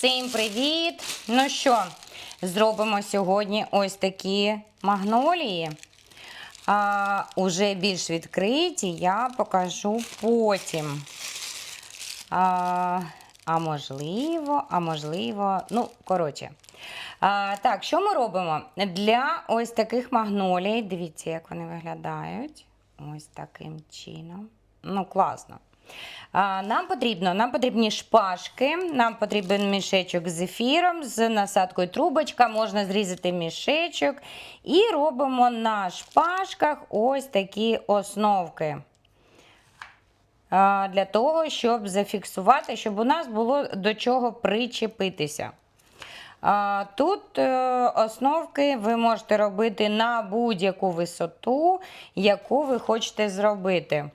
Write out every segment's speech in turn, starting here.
Всім привіт! Ну що, зробимо сьогодні ось такі магнолії. А, уже більш відкриті, я покажу потім. А, а можливо, а можливо, ну, коротше. А, так, що ми робимо? Для ось таких магнолій, дивіться, як вони виглядають. Ось таким чином. Ну, класно. Нам потрібно, нам потрібні шпажки, нам потрібен мішечок з ефіром, з насадкою трубочка, можна зрізати мішечок. І робимо на шпажках ось такі основки. Для того, щоб зафіксувати, щоб у нас було до чого причепитися. Тут е, основки ви можете робити на будь-яку висоту, яку ви хочете зробити.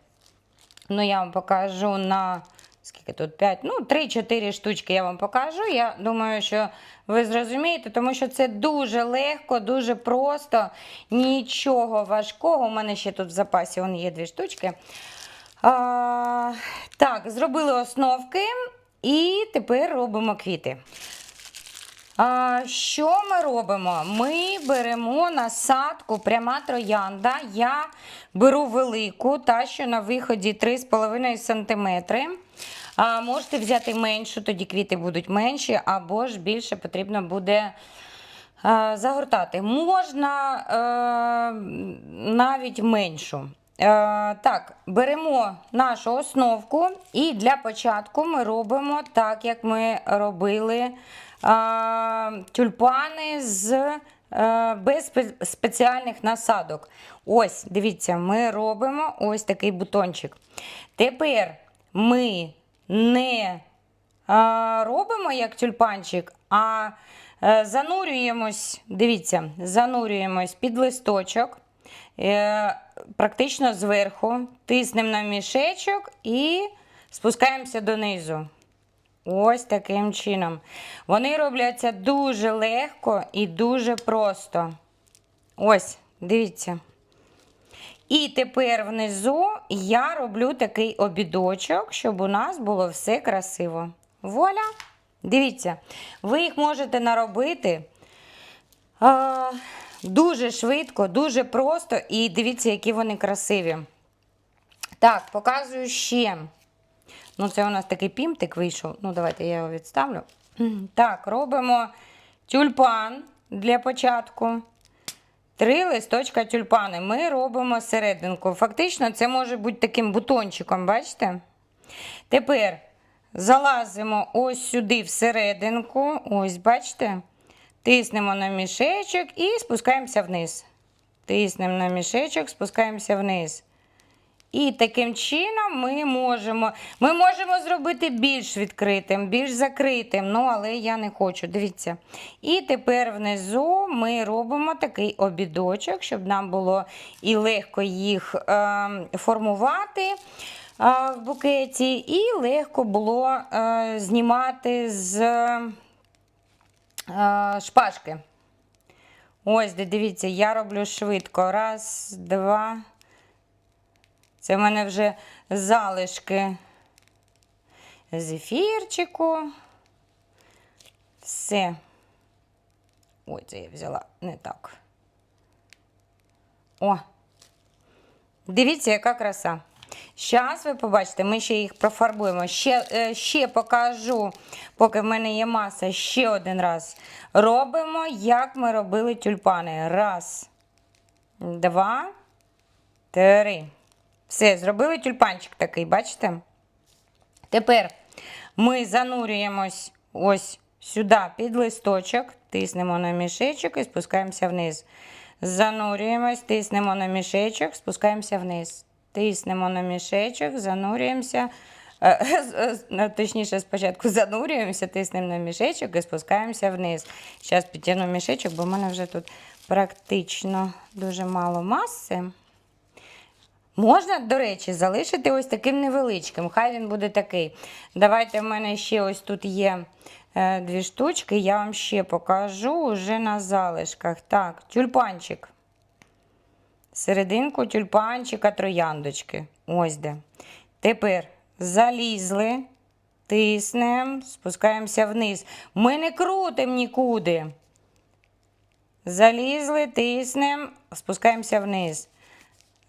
Ну, я вам покажу на скільки тут 5, ну, 3-4 штучки я вам покажу. Я думаю, що ви зрозумієте, тому що це дуже легко, дуже просто, нічого важкого. У мене ще тут в запасі вон є дві штучки. А, так, зробили основки і тепер робимо квіти. Що ми робимо? Ми беремо насадку пряма троянда. Я беру велику, та що на виході 3,5 см. Можете взяти меншу, тоді квіти будуть менші, або ж більше потрібно буде загортати. Можна е, навіть меншу. Е, так, беремо нашу основку, і для початку ми робимо так, як ми робили е, тюльпани з, е, без спеціальних насадок. Ось, дивіться, ми робимо ось такий бутончик. Тепер ми не робимо як тюльпанчик, а е, занурюємось, дивіться, занурюємось під листочок. Е, практично зверху, тиснемо на мішечок і спускаємося донизу. Ось таким чином. Вони робляться дуже легко і дуже просто. Ось, дивіться. І тепер внизу я роблю такий обідочок, щоб у нас було все красиво. Вуаля! Дивіться, ви їх можете наробити. А, дуже швидко, дуже просто і дивіться, які вони красиві. Так, показую ще. Ну, це у нас такий пімтик вийшов. Ну, давайте я його відставлю. Так, робимо тюльпан для початку. Три листочка тюльпани. Ми робимо серединку. Фактично, це може бути таким бутончиком, бачите? Тепер залазимо ось сюди всерединку. Ось, бачите? Тиснемо на мішечок і спускаємося вниз. Тиснемо на мішечок, спускаємося вниз. І таким чином ми можемо, ми можемо зробити більш відкритим, більш закритим, ну, але я не хочу. Дивіться. І тепер внизу ми робимо такий обідочок, щоб нам було і легко їх е, формувати в букеті, і легко було е, знімати з е, шпажки. Ось, дивіться, я роблю швидко. Раз, два. Це в мене вже залишки зефірчику. Все. Ой, це я взяла не так. О! Дивіться, яка краса. Зараз ви побачите, ми ще їх профарбуємо. Ще, е, ще покажу, поки в мене є маса, ще один раз. Робимо, як ми робили тюльпани. Раз, два, три. Все, зробили тюльпанчик такий, бачите? Тепер ми занурюємось ось сюди під листочок, тиснемо на мішечок і спускаємося вниз. Занурюємось, тиснемо на мішечок, спускаємося вниз. Тиснемо на мішечок, занурюємося. е, е, Точніше, спочатку занурюємося, тиснемо на мішечок і спускаємося вниз. Зараз підтягну мішечок, бо в мене вже тут практично дуже мало маси. Можна, до речі, залишити ось таким невеличким. Хай він буде такий. Давайте в мене ще ось тут є е, дві штучки. Я вам ще покажу вже на залишках. Так, тюльпанчик. Серединку тюльпанчика трояндочки. Ось де. Тепер залізли тиснемо, спускаємося вниз. Ми не крутимо нікуди. Залізли, тиснемо, спускаємося вниз.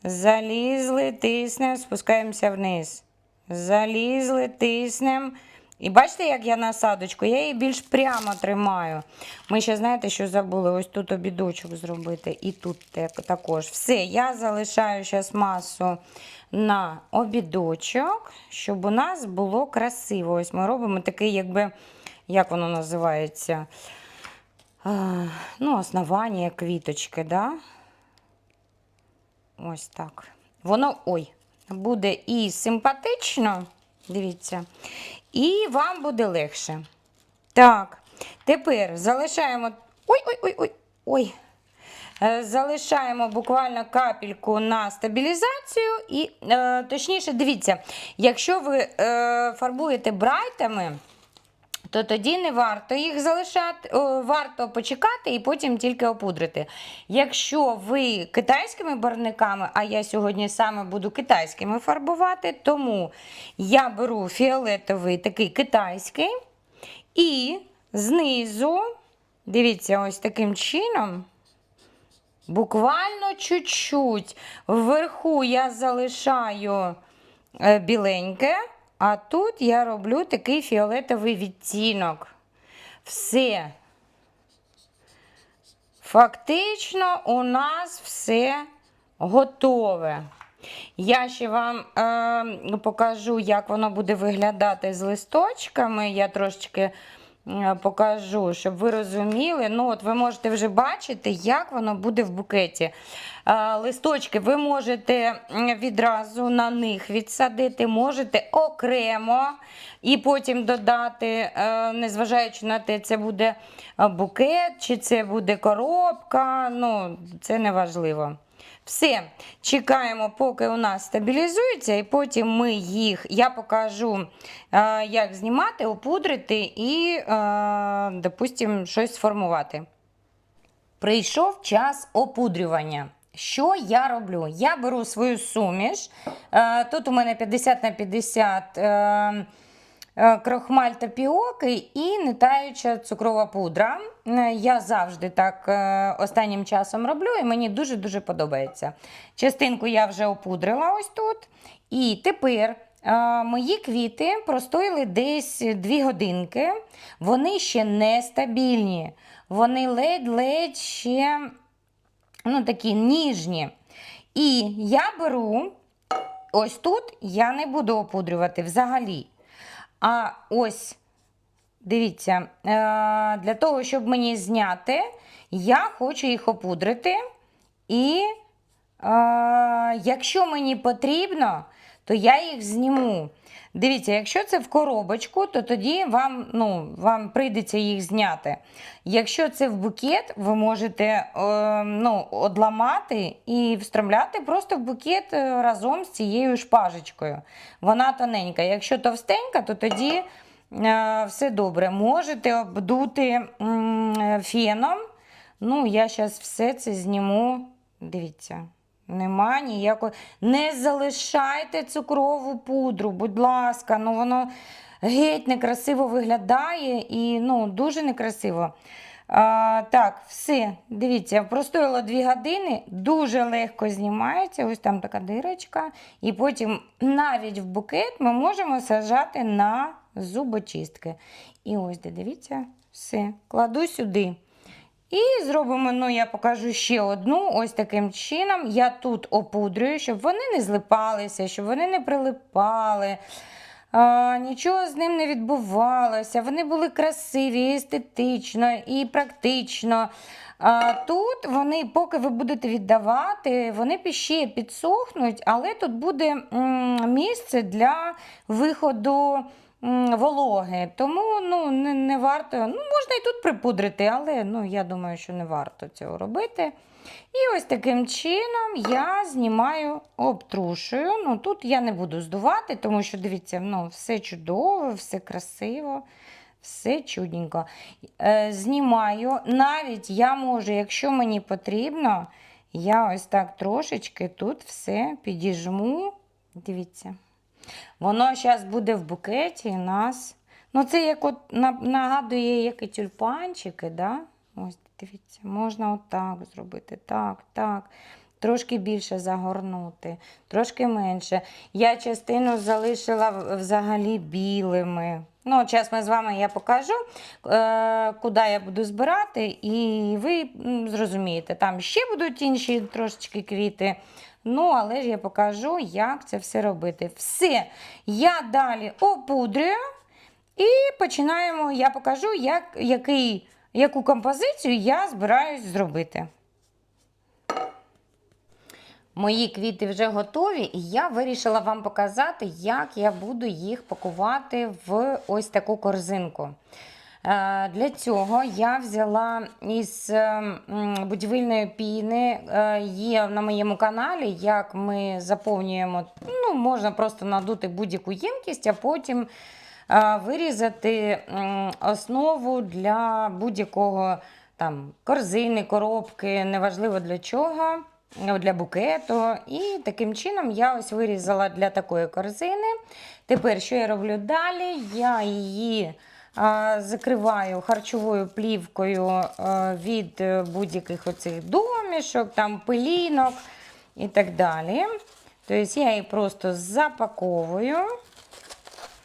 Залізли, тиснемо, спускаємося вниз. Залізли, тиснемо. І бачите, як я насадочку? Я її більш прямо тримаю. Ми ще знаєте, що забули? Ось тут обідочок зробити. І тут також. Все, я залишаю зараз масу на обідочок, щоб у нас було красиво. Ось ми робимо такий, якби, як воно називається? Ну, основання квіточки, да? Ось так. Воно, ой, буде і симпатично, дивіться, і вам буде легше. Так, тепер залишаємо. Ой-ой-ой-ой. ой. Е, Залишаємо буквально капельку на стабілізацію. І, е, точніше, дивіться, якщо ви е, фарбуєте брайтами, то тоді не варто їх залишати, варто почекати і потім тільки опудрити. Якщо ви китайськими барвниками, а я сьогодні саме буду китайськими фарбувати, тому я беру фіолетовий такий китайський і знизу, дивіться, ось таким чином. Буквально чуть-чуть. Вверху я залишаю е, біленьке, а тут я роблю такий фіолетовий відтінок. Все. Фактично, у нас все готове. Я ще вам е, покажу, як воно буде виглядати з листочками. Я трошечки покажу, щоб ви розуміли. Ну, от ви можете вже бачити, як воно буде в букеті. Листочки ви можете відразу на них відсадити, можете окремо і потім додати, е, незважаючи на те, це буде е, букет чи це буде коробка. Ну, це не важливо. Все, чекаємо, поки у нас стабілізується, і потім ми їх, я покажу, е, як знімати, опудрити і, е, допустимо, щось сформувати. Прийшов час опудрювання. Що я роблю? Я беру свою суміш. Е, Тут у мене 50 на 50 е, е, крохмаль тапіоки і нетаюча цукрова пудра. Е, Я завжди так е, останнім часом роблю, і мені дуже-дуже подобається. Частинку я вже опудрила ось тут. І тепер е, мої квіти простоїли десь 2 годинки. Вони ще не стабільні. Вони ледь-ледь ще ну, такі ніжні. І я беру, ось тут я не буду опудрювати взагалі. А ось, дивіться, е, для того, щоб мені зняти, я хочу їх опудрити. І е, якщо мені потрібно, то я їх зніму. Дивіться, якщо це в коробочку, то тоді вам, ну, вам прийдеться їх зняти. Якщо це в букет, ви можете е, ну, одламати і встромляти просто в букет е, разом з цією шпажечкою. Вона тоненька. Якщо товстенька, то тоді все добре. Можете обдути феном. Ну, я зараз все це зніму. Дивіться. Нема ніякої. Не залишайте цукрову пудру, будь ласка, ну воно геть некрасиво виглядає і ну, дуже некрасиво. А, так, все, дивіться, простояло 2 години, дуже легко знімається. Ось там така дирочка. І потім навіть в букет ми можемо сажати на зубочистки. І ось, де, дивіться, все, кладу сюди. І зробимо, ну я покажу ще одну, ось таким чином. Я тут опудрюю, щоб вони не злипалися, щоб вони не прилипали. А, нічого з ним не відбувалося. Вони були красиві, естетично і практично. А, тут вони, поки ви будете віддавати, вони ще підсохнуть, але тут буде місце для виходу м, вологи. Тому ну, не, не варто. Ну, можна і тут припудрити, але ну, я думаю, що не варто цього робити. І ось таким чином я знімаю, обтрушую. Ну, тут я не буду здувати, тому що, дивіться, ну, все чудово, все красиво, все чудненько. Е, знімаю. Навіть я можу, якщо мені потрібно, я ось так трошечки тут все підіжму. Дивіться. Воно зараз буде в букеті у нас. Ну, це як от нагадує, як і тюльпанчики, да? Ось, дивіться, можна отак зробити. Так, так. Трошки більше загорнути, трошки менше. Я частину залишила взагалі білими. Ну, зараз ми з вами я покажу, е, куди я буду збирати, і ви зрозумієте, там ще будуть інші трошечки квіти. Ну, але ж я покажу, як це все робити. Все. Я далі опудрюю і починаємо. Я покажу, як, який, яку композицію я збираюсь зробити. Мої квіти вже готові, і я вирішила вам показати, як я буду їх пакувати в ось таку корзинку. Е, Для цього я взяла із е, будівельної піни, е, є на моєму каналі, як ми заповнюємо, ну, можна просто надути будь-яку ємкість, а потім е, вирізати основу для будь-якого там корзини, коробки, неважливо для чого ну, для букету. І таким чином я ось вирізала для такої корзини. Тепер, що я роблю далі? Я її закриваю харчовою плівкою від е, будь-яких оцих домішок, там пилінок і так далі. Тобто я її просто запаковую.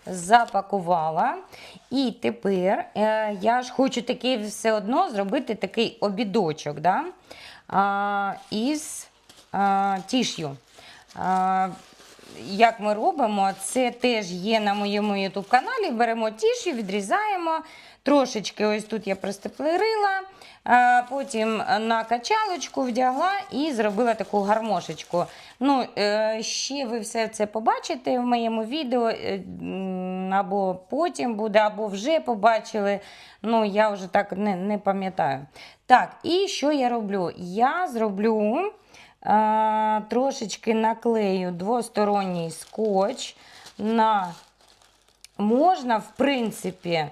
Запакувала. І тепер е, я ж хочу такий все одно зробити такий обідочок да? із тіш'ю. Як ми робимо, це теж є на моєму YouTube каналі. Беремо тіш'ю, відрізаємо. Трошечки ось тут я пристеплерила, потім на качалочку вдягла і зробила таку гармошечку. Ну, е, ще ви все це побачите в моєму відео, е, або потім буде, або вже побачили. Ну, я вже так не, не пам'ятаю. Так, і що я роблю? Я зроблю трошечки наклею двосторонній скотч на можна, в принципі,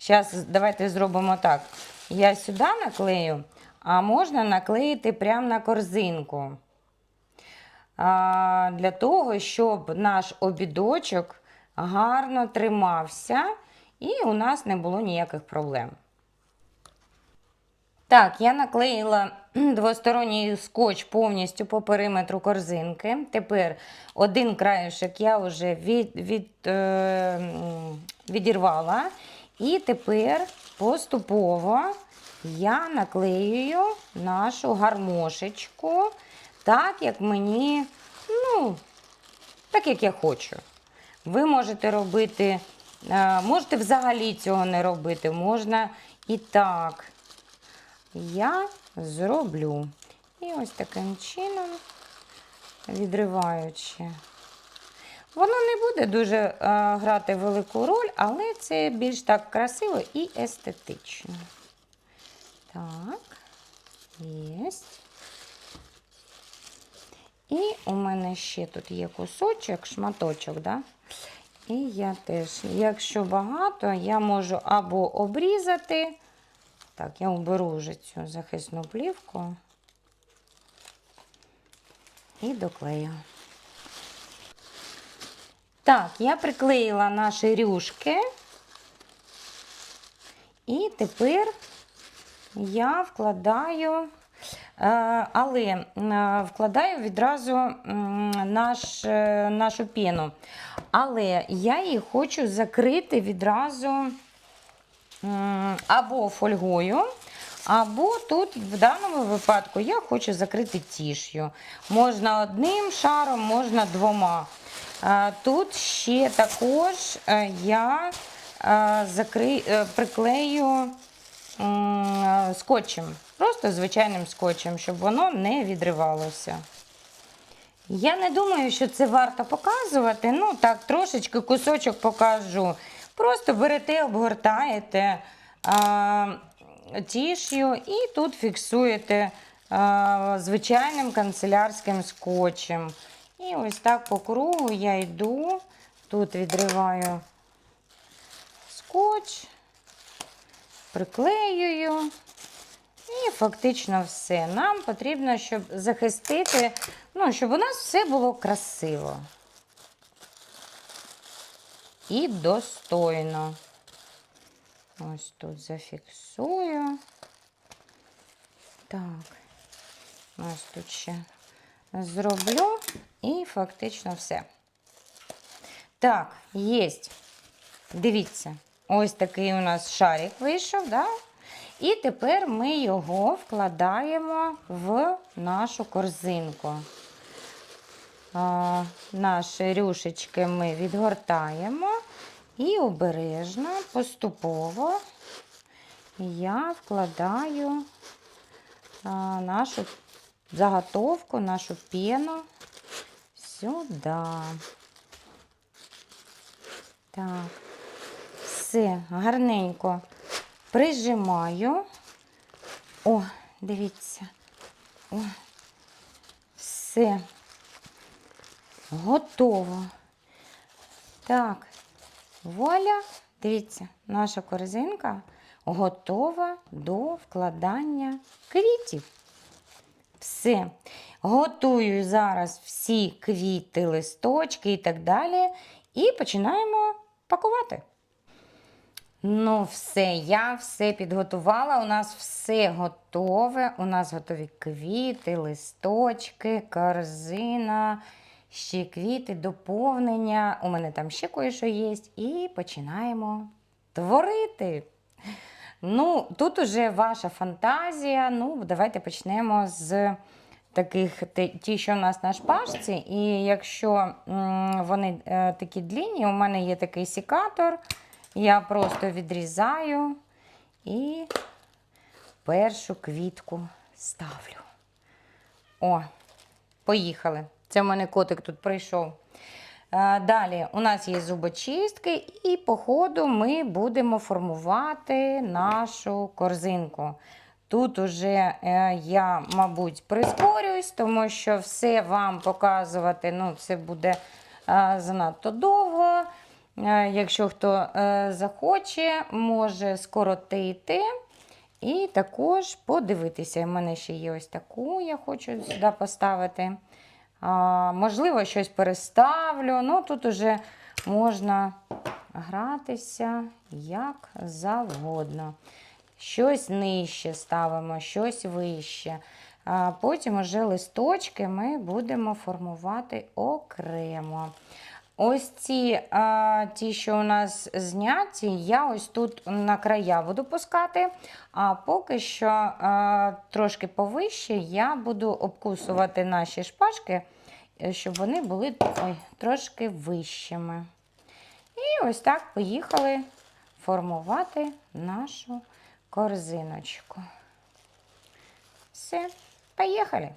зараз давайте зробимо так. Я сюди наклею, а можна наклеїти прямо на корзинку. А, для того, щоб наш обідочок гарно тримався і у нас не було ніяких проблем. Так, я наклеїла двосторонній скотч повністю по периметру корзинки. Тепер один краюшок я вже від, від, е, відірвала. І тепер поступово я наклеюю нашу гармошечку так, як мені, ну, так як я хочу. Ви можете робити, е, можете взагалі цього не робити, можна і так. Я зроблю. І ось таким чином, відриваючи. Воно не буде дуже е, грати велику роль, але це більш так красиво і естетично. Так, єсть. І у мене ще тут є кусочок, шматочок, да? І я теж, якщо багато, я можу або обрізати. Так, я уберу вже цю захисну плівку і доклею. Так, я приклеїла наші рюшки. І тепер я вкладаю, е, але е, вкладаю відразу наш, е, нашу піну. Але я її хочу закрити відразу або фольгою, або тут, в даному випадку, я хочу закрити тіш'ю. Можна одним шаром, можна двома. Е, Тут ще також е, я е, приклею скотчем, просто звичайним скотчем, щоб воно не відривалося. Я не думаю, що це варто показувати. Ну, так, трошечки кусочок покажу. Просто берете, обгортаєте а, тіш'ю і тут фіксуєте а, звичайним канцелярським скотчем. І ось так по кругу я йду, тут відриваю скотч, приклеюю. І фактично все. Нам потрібно, щоб захистити, ну, щоб у нас все було красиво. І достойно. Ось тут зафіксую. Так, ось тут ще зроблю і фактично все. Так, є. Дивіться, ось такий у нас шарик вийшов, да? І тепер ми його вкладаємо в нашу корзинку. А, наші рюшечки ми відгортаємо і обережно, поступово я вкладаю нашу заготовку, нашу пену сюди. Так, все, гарненько прижимаю. О, дивіться. О, все. Готово. Так, вуаля, дивіться, наша корзинка готова до вкладання квітів. Все. Готую зараз всі квіти, листочки і так далі. І починаємо пакувати. Ну, все, я все підготувала. У нас все готове. У нас готові квіти, листочки, корзина, ще квіти, доповнення. У мене там ще кое-що є. І починаємо творити. Ну, тут уже ваша фантазія. Ну, давайте почнемо з таких, ті- що у нас на шпажці. І якщо вони е, такі длінні, у мене є такий секатор. Я просто відрізаю і першу квітку ставлю. О, поїхали. Це в мене котик тут прийшов. Е, Далі у нас є зубочистки, і по ходу ми будемо формувати нашу корзинку. Тут уже е, я, мабуть, прискорююсь, тому що все вам показувати ну, це буде е, занадто довго. Якщо хто захоче, може скоротити. І також подивитися. У мене ще є ось таку, я хочу сюди поставити. Можливо, щось переставлю. Ну, тут уже можна гратися як завгодно. Щось нижче ставимо, щось вище. А потім уже листочки ми будемо формувати окремо. Ось ці, а, ті, що у нас зняті, я ось тут на края буду пускати, а поки що а, трошки повище я буду обкусувати наші шпажки, щоб вони були ой, трошки вищими. І ось так поїхали формувати нашу корзиночку. Все, поїхали.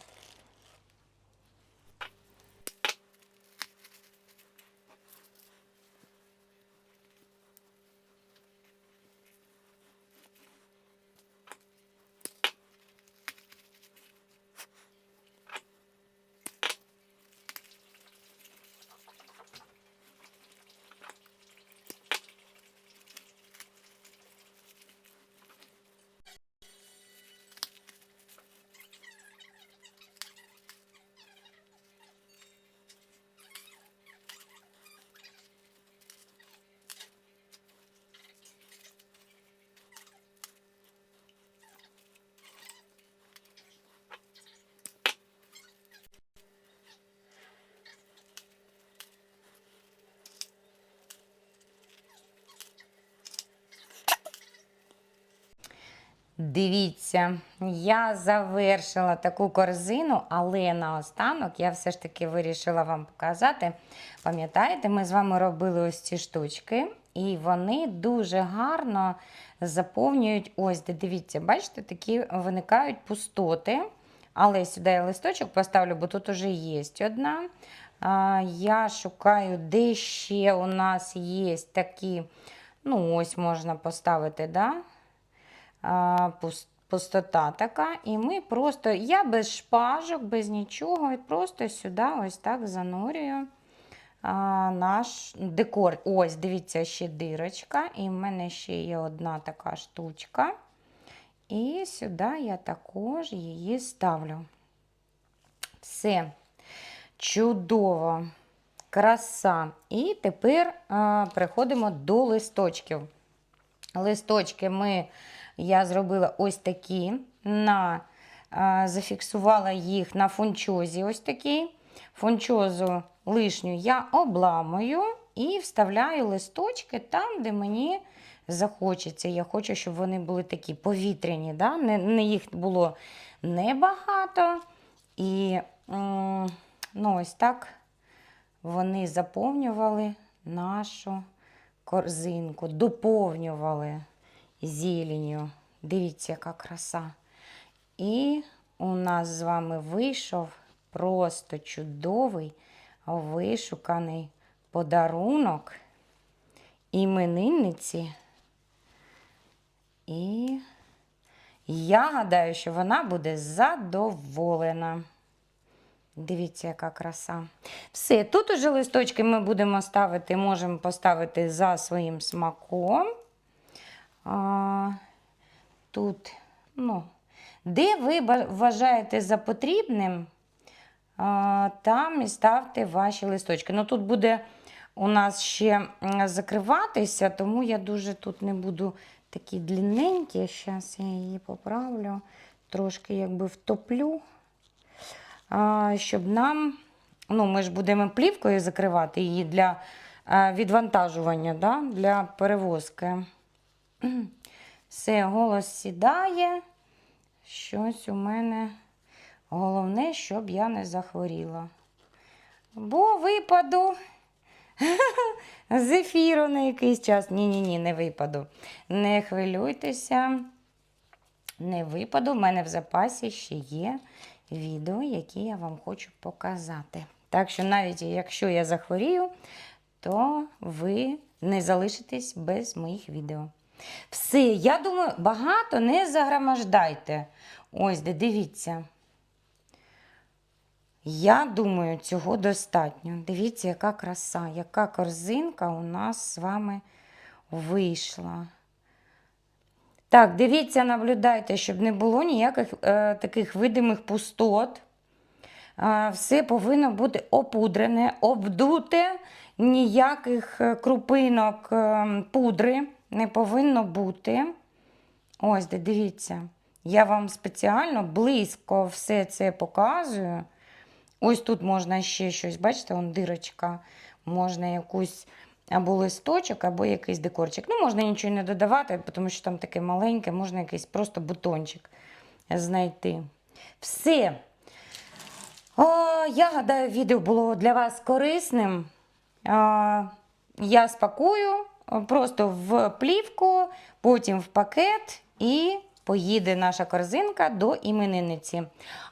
Дивіться, я завершила таку корзину, але наостанок я все ж таки вирішила вам показати. Пам'ятаєте, ми з вами робили ось ці штучки, і вони дуже гарно заповнюють. Ось, дивіться, бачите, такі виникають пустоти. Але сюди я листочок поставлю, бо тут уже є одна. Я шукаю, де ще у нас є такі, ну, ось можна поставити, да? Пустота така. І ми просто, я без шпажок, без нічого, просто сюди ось так занурюю наш декор. Ось, дивіться, ще дирочка. І в мене ще є одна така штучка. І сюди я також її ставлю. Все чудово. краса. І тепер а, переходимо до листочків. Листочки ми, я зробила ось такі, на, а, зафіксувала їх на фунчозі. Ось такі. Фунчозу лишню я обламую і вставляю листочки там, де мені захочеться. Я хочу, щоб вони були такі повітряні. Да? Не, не їх було небагато. І ну, ось так вони заповнювали нашу корзинку, доповнювали зеленню. Дивіться, яка краса. І у нас з вами вийшов просто чудовий вишуканий подарунок іменинниці. І я гадаю, що вона буде задоволена. Дивіться, яка краса. Все, тут уже листочки ми будемо ставити, можемо поставити за своїм смаком. А, тут, ну, де ви вважаєте за потрібним, а, там і ставте ваші листочки. Ну, тут буде у нас ще закриватися, тому я дуже тут не буду такі длинненькі. Зараз я її поправлю, трошки якби втоплю а, щоб нам, ну, ми ж будемо плівкою закривати її для відвантажування, да? для перевозки. Все, голос сідає. Щось у мене головне, щоб я не захворіла. Бо випаду з ефіру на якийсь час. Ні-ні-ні, не випаду. Не хвилюйтеся. Не випаду. У мене в запасі ще є відео, які я вам хочу показати. Так що навіть якщо я захворію, то ви не залишитесь без моїх відео. Все, я думаю, багато не загромождайте. Ось де дивіться. Я думаю, цього достатньо. Дивіться, яка краса, яка корзинка у нас з вами вийшла. Так, дивіться, наблюдайте, щоб не було ніяких е, таких видимих пустот. Е, все повинно бути опудрене, обдуте, ніяких е, крупинок е, пудри не повинно бути. Ось, де дивіться, я вам спеціально близько все це показую. Ось тут можна ще щось, бачите, вон дирочка, можна якусь або листочок, або якийсь декорчик. Ну, можна нічого не додавати, тому що там таке маленьке, можна якийсь просто бутончик знайти. Все. О, я гадаю, відео було для вас корисним. А, я спакую о, просто в плівку, потім в пакет і поїде наша корзинка до іменинниці.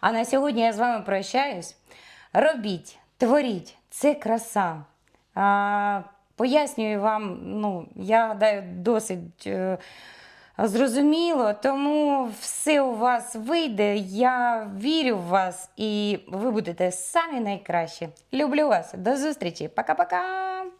А на сьогодні я з вами прощаюсь. Робіть, творіть, це краса. А, пояснюю вам, ну, я гадаю, досить е, зрозуміло, тому все у вас вийде. Я вірю в вас і ви будете самі найкращі. Люблю вас. До зустрічі. Пока-пока.